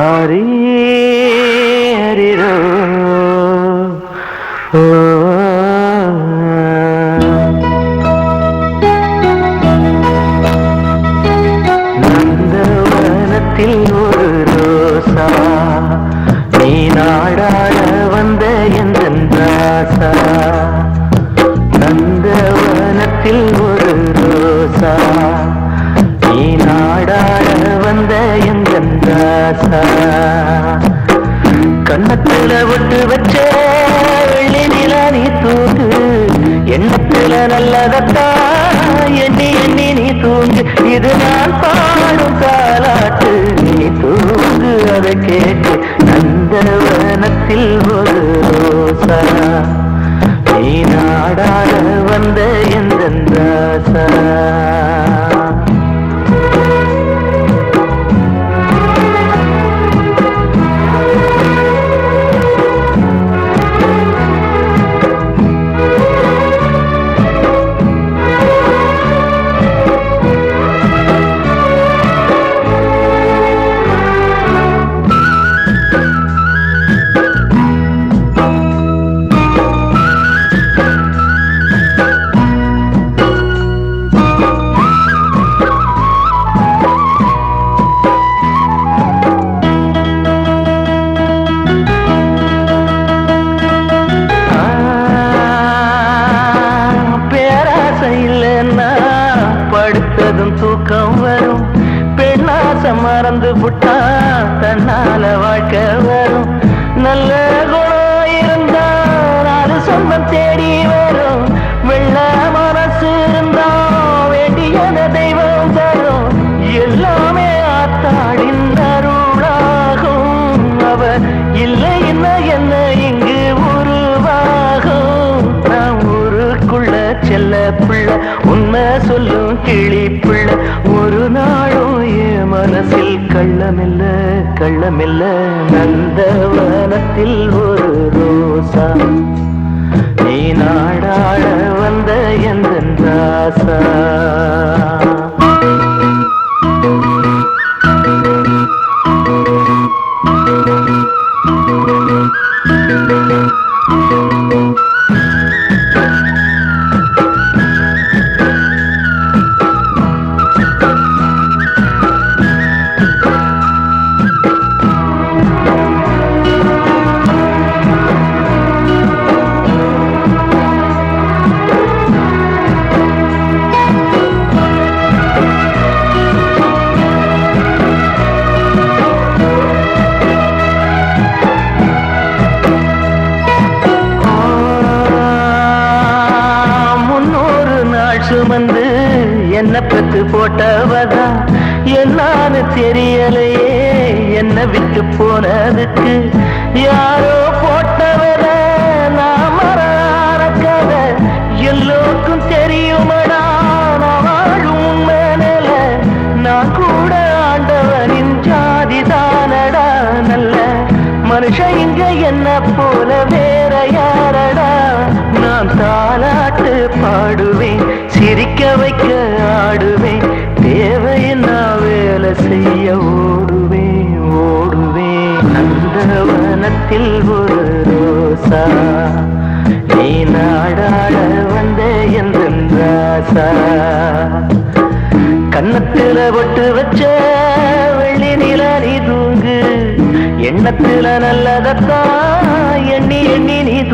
हरी கண்ணத்துல விட்டு வச்ச வெள்ளி நிலா நீ தூங்கு எண்ணத்துல நல்லதத்தா எண்ணி எண்ணி நீ தூங்கு. இல்லைன்னா படுத்ததும் தூக்கம் வரும். பெண்ணாசம் மறந்து புட்டா தன்னால வாழ்க்கை வரும். நல்ல குணம் இருந்தா நாலு சொந்தம் தேடி வரும். வெள்ள மனசு இருந்தா வேண்டியன தெய்வம் தரும். எல்லாமே ஆத்தாடின் அருளாகும். அவர் இல்லை என்ன உண்மை சொல்லும் கிளிப்புள்ள ஒரு நாளும் என் மனசில் கள்ளமில்ல கள்ளமில்ல நந்தவனத்தில் ஒரு ரோசா. நீ நாடாட வந்த எந்த ராசா. சுமந்து என்ன பெத்து போட்டவதா? என்னான்னு தெரியலையே என்ன விட்டு போனதுக்கு? யாரோ போட்டவத நான் மறார எல்லோருக்கும் தெரியுமடா நான் வாழும் நான் கூட ஆண்டவனின் ஜாதி தானடா நல்ல மனுஷன் இங்க என்ன போல வேற யாரடா? நான் தாலாட்டு பாடு சிரிக்க வைக்க ஆடுவேன். தேவையின்னா வேலை செய்ய ஓடுவேன் ஓடுவேன். நந்தவனத்தில் ஒரு ரோசா. நீ நாடாட வந்த எந்த ராசா கன்னத்துல ஒட்டு வச்ச வெள்ளி நில நீ தூங்கு. எண்ணத்தில் நல்லதத்தா எண்ணி எண்ணி நீ